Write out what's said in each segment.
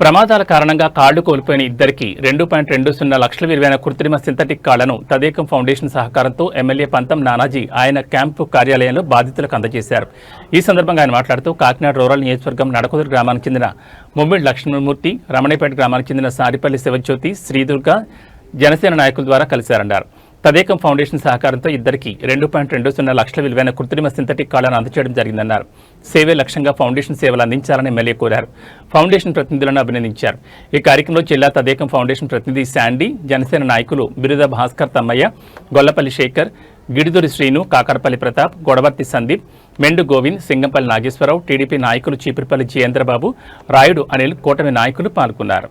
ప్రమాదాల కారణంగా కాళ్ళు కోల్పోయిన ఇద్దరికి రెండు పాయింట్ రెండు సున్నా లక్షల విలువైన కృత్రిమ సింథటిక్ కాళ్ళను తదేకం ఫౌండేషన్ సహకారంతో ఎమ్మెల్యే పంతం నానాజీ ఆయన క్యాంపు కార్యాలయంలో బాధితులకు అందజేశారు. ఈ సందర్భంగా ఆయన మాట్లాడుతూ కాకినాడ రూరల్ నియోజకవర్గం నడకుదురు గ్రామానికి చెందిన ముమ్మిడి లక్ష్మణమూర్తి రమణేపేట గ్రామానికి చెందిన సారిపల్లి శివజ్యోతి శ్రీదుర్గ జనసేన నాయకుల ద్వారా కలిశారన్నారు. తదేకం ఫౌండేషన్ సహకారంతో ఇద్దరికి రెండు పాయింట్ రెండు సున్నా లక్షల విలువైన కృత్రిమ సింథటిక్ కాళ్ళను అందచేయడం జరిగిందన్నారు. సేవే లక్ష్యంగా ఫౌండేషన్ సేవలు అందించాలని ఎమ్మెల్యే కోరారు. ఫౌండేషన్ ప్రతినిధులను అభినందించారు. ఈ కార్యక్రమంలో జిల్లా తదేకం ఫౌండేషన్ ప్రతినిధి శాండీ జనసేన నాయకులు బిరుద భాస్కర్ తమ్మయ్య గొల్లపల్లి శేఖర్ గిడిదూరి శ్రీను కాకరపల్లి ప్రతాప్ గొడవర్తి సందీప్ మెండు గోవింద్ సింగంపల్లి నాగేశ్వరరావు టీడీపీ నాయకులు చీపురిపల్లి జయేంద్రబాబు రాయుడు అనిల్ కూటమి నాయకులు పాల్గొన్నారు.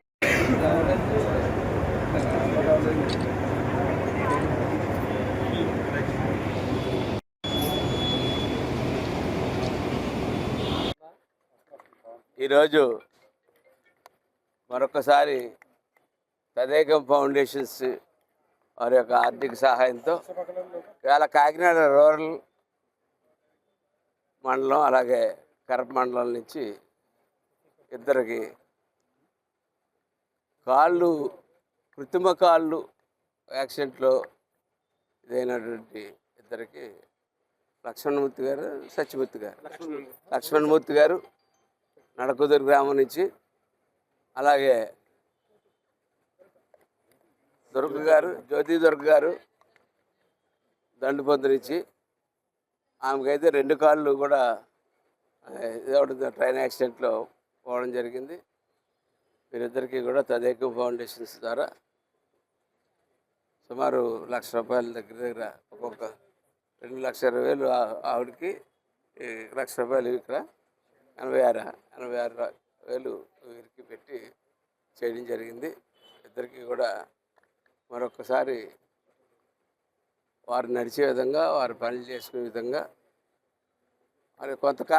ఈరోజు మరొకసారి తదేకం ఫౌండేషన్స్ వారి యొక్క ఆర్థిక సహాయంతో ఇవాళ కాకినాడ రూరల్ మండలం అలాగే కరప మండలం నుంచి ఇద్దరికి కాళ్ళు కృత్రిమ కాళ్ళు యాక్సిడెంట్లో ఇదైనటువంటి ఇద్దరికి లక్ష్మణమూర్తి గారు సత్యమూర్తి గారు. లక్ష్మణమూర్తి గారు నడకుదురు గ్రామం నుంచి. అలాగే దుర్గ గారు జ్యోతి దుర్గ గారు దండుపొందు నుంచి. ఆమెకైతే రెండు కాళ్ళు కూడా ఏదో ఒకటి ట్రైన్ యాక్సిడెంట్లో పోవడం జరిగింది. వీరిద్దరికీ కూడా తదేకం ఫౌండేషన్స్ ద్వారా సుమారు లక్ష రూపాయల దగ్గర దగ్గర ఒక్కొక్క రెండు లక్షల ఇరవై వేలు ఆవిడకి లక్ష రూపాయలు ఇక్కడ. ఎనభై ఆరు ఎనభై ఆరు వేలు వీరికి పెట్టి చేయడం జరిగింది. ఇద్దరికి కూడా మరొకసారి వారు నడిచే విధంగా వారు పనులు చేసుకునే విధంగా మరి కొంతకాలం